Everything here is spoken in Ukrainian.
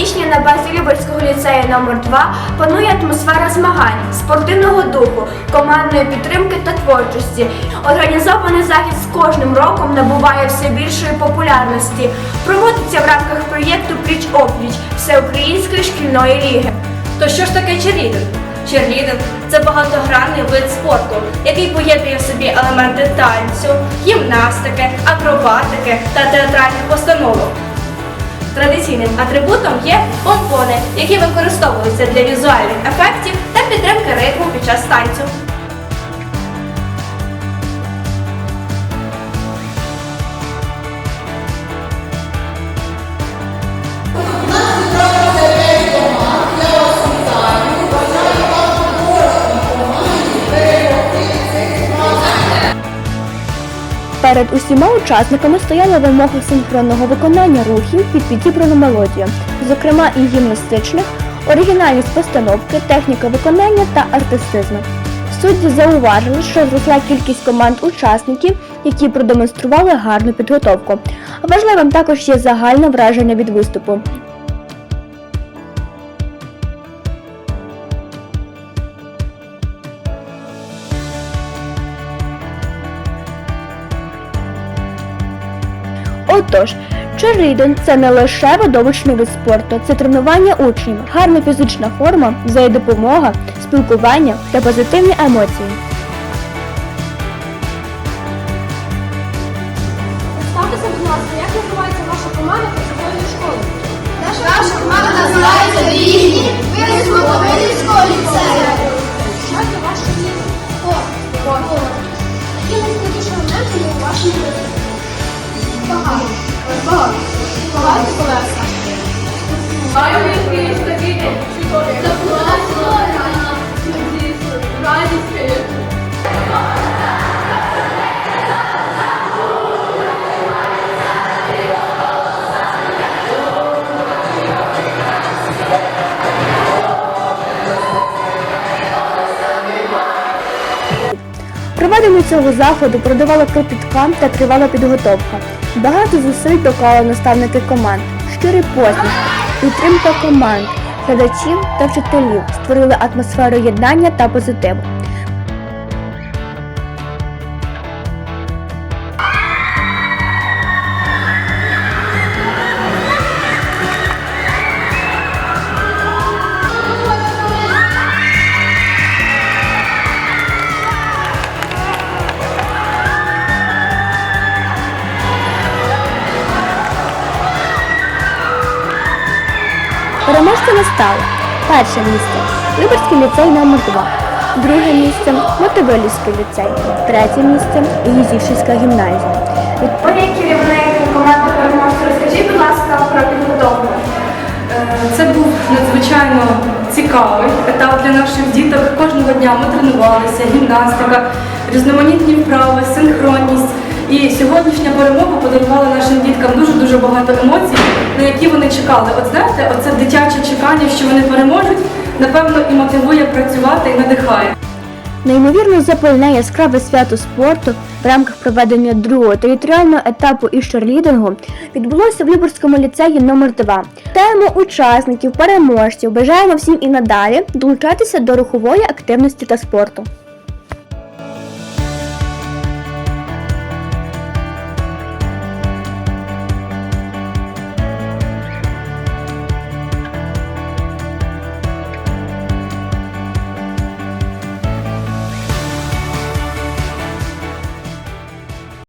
на базі Люберського ліцею номер 2 панує атмосфера змагань, спортивного духу, командної підтримки та творчості. Організований захід з кожним роком набуває все більшої популярності. Проводиться в рамках проєкту Пліч опліч Всеукраїнської шкільної ліги. То що ж таке черлідинг? Черлідинг – це багатогранний вид спорту, який поєднує в собі елементи танцю, гімнастики, акробатики та театральних постановок. Традиційним атрибутом є помпони, які використовуються для візуальних ефектів та підтримки ритму під час танцю. Перед усіма учасниками стояла вимога синхронного виконання рухів під підібрану мелодію, зокрема і гімнастичних, оригінальність постановки, техніка виконання та артистизм. Судді зауважили, що зросла кількість команд учасників, які продемонстрували гарну підготовку. Важливим також є загальне враження від виступу. Отож, черлідинг – це не лише видовищний вид спорту, це тренування учнів, гарна фізична форма, взаємодопомога, спілкування та позитивні емоції. Ставтеся, будь ласка, як називається ваша команда та школи? Наша Багато колеса. Проведення цього заходу продавала кропітка та тривала підготовка. Багато зусиль доклали наставники команд, щирий посміх, підтримка команд, глядачів та вчителів створили атмосферу єднання та позитиву. Переможцями стали перше місце Люберський ліцей номер 2 друге місце Мотовилівський ліцей, третє місце Гізівшицька гімназія. Як керівник команди переможців, розкажіть, будь ласка, про підготовку. Е, Це був надзвичайно цікавий етап для наших діток. Кожного дня ми тренувалися, гімнастика, різноманітні вправи, синхронність. І сьогоднішня перемога подарувала нашим діткам дуже-дуже багато емоцій, на які вони чекали. От знаєте, оце дитяче чекання, що вони переможуть, напевно, і мотивує працювати і надихає. Неймовірно запальне яскраве свято спорту в рамках проведення другого територіального етапу із черлідингу відбулося в Люберському ліцеї номер 2 Вітаємо учасників, переможців, бажаємо всім і надалі долучатися до рухової активності та спорту.